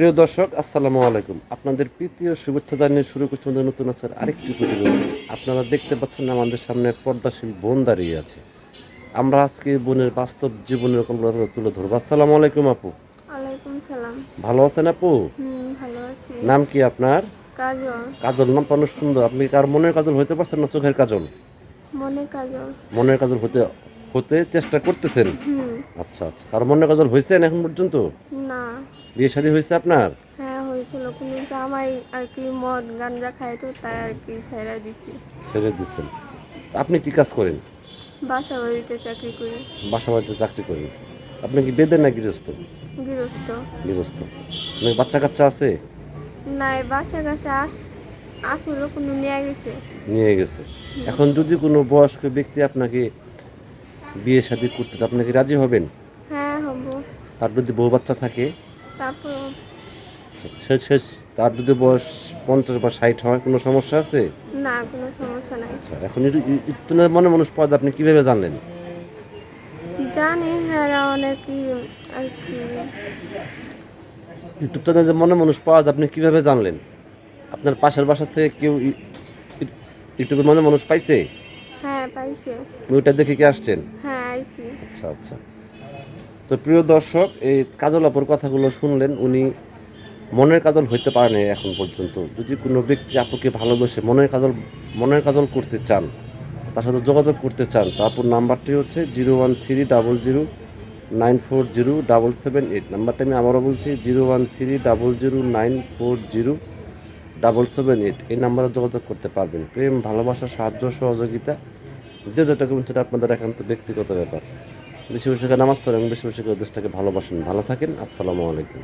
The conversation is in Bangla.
প্রিয় দর্শক আসসালামু আলাইকুম। আপনাদের প্রীতীয় শুভেচ্ছা জানিয়ে শুরু করছি আমাদের নতুন আসার আরেকটি প্রতিবেদন। আপনারা দেখতে পাচ্ছেন আমাদের সামনে পর্দাশীল বোন দাঁড়িয়ে আছে। আমরা আজকে বোনের বাস্তব জীবনের কল্পনা তুলে ধরবো। আসসালামু আলাইকুম আপু। সালাম। ভালো আছেন আপু? ভালো আছি। নাম কি আপনার? কাজল। কাজল নাম পানো সুন্দর। আপনি কার মনের কাজল হইতে পারছেন না চোখের কাজল? মনে কাজল। মনের কাজল হতে হতে চেষ্টা করতেছেন? হুম। আচ্ছা আচ্ছা। কার মনের কাজল হয়েছেন এখন পর্যন্ত? না বিয়ে শাদী হয়েছে আপনার? হ্যাঁ হয়েছিল কিন্তু জামাই আর কি মদ গাঞ্জা খায় তো তাই আর কি ছেড়ে দিছি। ছেড়ে দিচ্ছেন আপনি কি কাজ করেন? বাসা বাড়িতে চাকরি করি। বাসা বাড়িতে চাকরি করেন। আপনি কি বেদের না গৃহস্থ? গৃহস্থ। গৃহস্থ। আপনার বাচ্চা কাচ্চা আছে? নাই বাসা কাছে আস আসলো কোনো নিয়ে গেছে। নিয়ে গেছে। এখন যদি কোনো বয়স্ক ব্যক্তি আপনাকে বিয়ে শাদী করতে আপনি কি রাজি হবেন? হব তার যদি বউ বাচ্চা থাকে। তারপর সে সে তার যদি বয়স পঞ্চাশ বা ষাট হয় কোনো সমস্যা আছে? না কোনো সমস্যা নাই। আচ্ছা এখন একটু মনে মানুষ পদ আপনি কীভাবে জানলেন? জানি হ্যাঁ অনেকই আর কি। ইউটিউব চ্যানেলে মনে মানুষ পাওয়া যায় আপনি কীভাবে জানলেন? আপনার পাশের বাসা থেকে কেউ ইউটিউবে মনে মানুষ পাইছে? হ্যাঁ পাইছে। ওইটা দেখে কি আসছেন? হ্যাঁ আইছি। আচ্ছা আচ্ছা। তো প্রিয় দর্শক, এই কাজল আপুর কথাগুলো শুনলেন, উনি মনের কাজল হইতে পারেনি এখন পর্যন্ত। যদি কোনো ব্যক্তি আপুকে ভালোবেসে মনের কাজল মনের কাজল করতে চান, তার সাথে যোগাযোগ করতে চান, তো আপুর নাম্বারটি হচ্ছে zero one three double zero nine four zero double seven eight. নাম্বারটা আমি আবারও বলছি, zero one three double zero nine four zero double seven eight. এই নাম্বারে যোগাযোগ করতে পারবেন। প্রেম, ভালোবাসা, সাহায্য, সহযোগিতা, যে যেটা করবেন সেটা আপনাদের একান্ত ব্যক্তিগত ব্যাপার। বেশি বেশি নামাজ পড়েন বেশি বেশি দেশটাকে ভালোবাসেন। ভালো থাকেন। আসসালামু আলাইকুম।